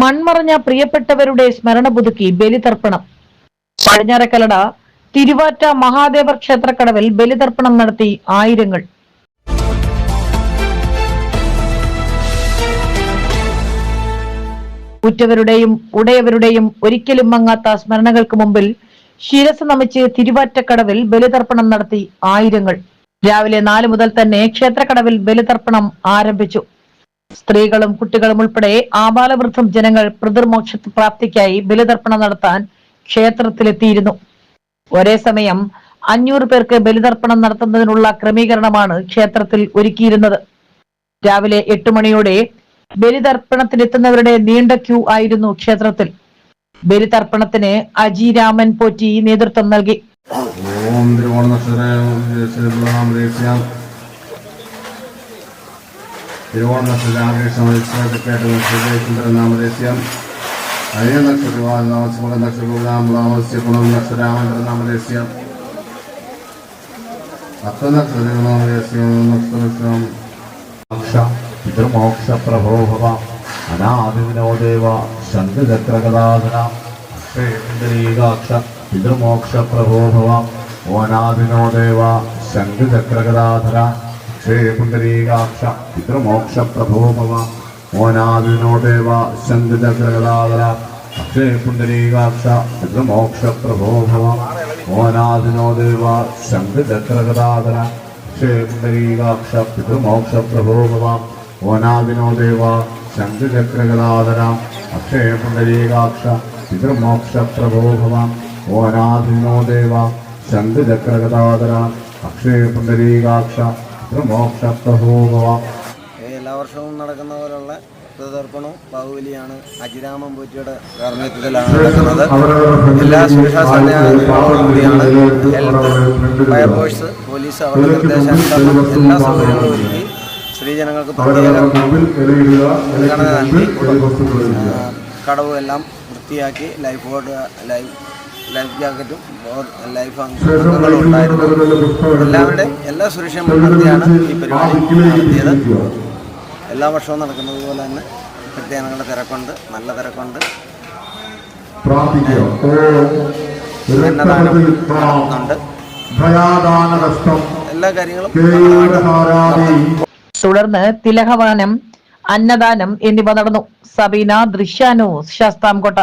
മൺമറഞ്ഞ പ്രിയപ്പെട്ടവരുടെ സ്മരണ പുതുക്കി ബലിതർപ്പണം. പടിഞ്ഞാറക്കലട തിരുവാറ്റ മഹാദേവ ക്ഷേത്രക്കടവിൽ ബലിതർപ്പണം നടത്തി ആയിരങ്ങൾ. ഉറ്റവരുടെയും ഉടയവരുടെയും ഒരിക്കലും മങ്ങാത്ത സ്മരണകൾക്ക് മുമ്പിൽ ശിരസ് നമിച്ച് തിരുവാറ്റക്കടവിൽ ബലിതർപ്പണം നടത്തി ആയിരങ്ങൾ. രാവിലെ നാല് മുതൽ തന്നെ ക്ഷേത്രക്കടവിൽ ബലിതർപ്പണം ആരംഭിച്ചു. സ്ത്രീകളും കുട്ടികളും ഉൾപ്പെടെ ആബാലവൃദ്ധം ജനങ്ങൾ പിതൃമോക്ഷ പ്രാപ്തിക്കായി ബലിതർപ്പണം നടത്താൻ ക്ഷേത്രത്തിലെത്തിയിരുന്നു. ഒരേ സമയം അഞ്ഞൂറ് പേർക്ക് ബലിതർപ്പണം നടത്തുന്നതിനുള്ള ക്രമീകരണമാണ് ക്ഷേത്രത്തിൽ ഒരുക്കിയിരുന്നത്. രാവിലെ എട്ട് മണിയോടെ ബലിതർപ്പണത്തിനെത്തുന്നവരുടെ നീണ്ട ക്യൂ ആയിരുന്നു ക്ഷേത്രത്തിൽ. ബലിതർപ്പണത്തിന് അജി രാമൻ പോറ്റി നേതൃത്വം നൽകി. ഓം തിരുവോണ നക്ഷത്രം തിരുവോണ നക്ഷത്രാമദേശം അയ്യ നക്ഷത്രവാമ നക്ഷത്രമസ്യ ഗുണം നക്ഷരാമന്ത്രനാമദേശം അർത്ഥനക്ഷത്രനാമദേശം മോക്ഷ പിതൃമോക്ഷപ്രഭോ ഭവ അനാദിവിനോ ഓനാദിനോദേവ ശംഖചക്രഗദാധര അക്ഷയകുണ്ടലീകാക്ഷ പുണ്ടരീകാക്ഷ പിതൃമോക്ഷ ഓനാദിനോ ദേവ ശംഖചക്രഗദാധര അക്ഷയകുണ്ടലീകാക്ഷ പിതൃമോക്ഷപ്രഭോ ഭവ ഓനാദിനോ ദേവ ശംഖചക്രഗദാധര അക്ഷയകുണ്ടലീകാക്ഷ പിതൃമോക്ഷപ്രഭോ ഭവ ഓനാദിനോ ദേവ ശംഖചക്രഗദാധര ക്ഷേപുണ്ടരീകാക്ഷ പിതൃമോക്ഷപ്രഭോ പിതൃമോക്ഷ പ്രഭോഭവ ദേവ ശംഖചക്രഗദാധരാം അക്ഷയപുണ്ടരീകാക്ഷ പിതൃമോക്ഷപ്രഭോ ഭവ ഓനാദിനോ ദേവ ശംഖചക്രഗദാധരാം അക്ഷയപുണ്ടരീകാക്ഷ പിതൃമോക്ഷപ്രഭോ ഭവ എല്ലാ വർഷവും നടക്കുന്ന പോലുള്ള പിതൃതർപ്പണവും ബാഹുബലിയാണ് അജിരാമൻ പൂറ്റിയുടെ കാർമ്മികത്വത്തിലാണ് നടക്കുന്നത്. എല്ലാ സുരക്ഷാ സംവിധാനങ്ങളുമാണ് ഹെൽത്ത് ഫയർഫോഴ്സ് പോലീസ് അവരുടെ നിർദ്ദേശാനുസരണം എല്ലാ സൗകര്യങ്ങളും ഒരുക്കി സ്ത്രീജനങ്ങൾക്ക് പ്രത്യേക മുൻഗണന നൽകി കടവും എല്ലാം വൃത്തിയാക്കി ലൈഫ് ബോർഡ് ലൈഫ് ലൈഫ് ജാക്കറ്റും ലൈഫ് അംഗങ്ങളും ഉണ്ടായിരുന്നു. എല്ലാവരുടെയും എല്ലാ സുരക്ഷയും മുൻനിർത്തിയാണ് ഈ പരിപാടി നടത്തിയത്. എല്ലാ വർഷവും നടക്കുന്നത് പോലെ തന്നെ ഞങ്ങളുടെ തിരക്കുണ്ട് നല്ല തിരക്കുണ്ട്. നടത്തുന്നുണ്ട് എല്ലാ കാര്യങ്ങളും തുടർന്ന് തിലഹവാനം അന്നദാനം എന്നിവ നടന്നു. സബീന ദൃശ്യാനു ശാസ്താംകോട്ട.